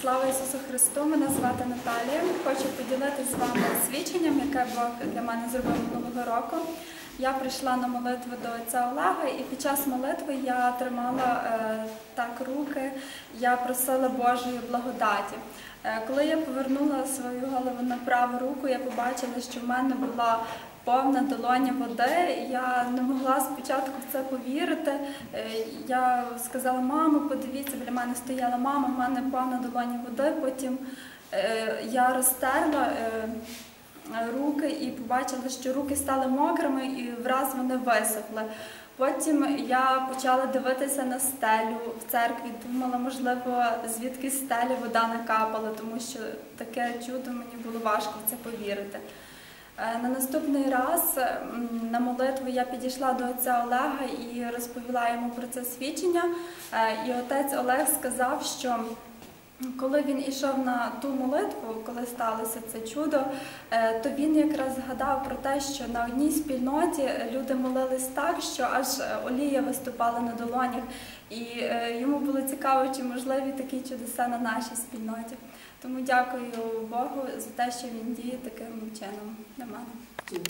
Слава Ісусу Христу! Мене звати Наталія. Хочу поділитися з вами свідченням, яке Бог для мене зробив минулого року. Я прийшла на молитву до отця Олега, і під час молитви я тримала е, так руки, я просила Божої благодаті. Е, коли я повернула свою голову на праву руку, я побачила, що в мене була повна долоня води. Я не могла спочатку в це повірити. Е, Я сказала, мамо, подивіться, біля мене стояла мама, в мене повна долоня води. Потім я розтерла і побачила, що руки стали мокрими і враз вони висохли. Потім я почала дивитися на стелю в церкві, думала, можливо, звідки стелі вода накапала, тому що таке чудо мені було важко в це повірити. Е, На наступний раз на молитву я підійшла до отця Олега і розповіла йому про це свідчення. Е, І отець Олег сказав, що коли він ішов на ту молитву, коли сталося це чудо, е, то він якраз згадав про те, що на одній спільноті люди молились так, що аж олія виступала на долонях, і е, йому було цікаво, чи можливі такі чудеса на нашій спільноті. Тому дякую Богу за те, що він діє таким чином на мене.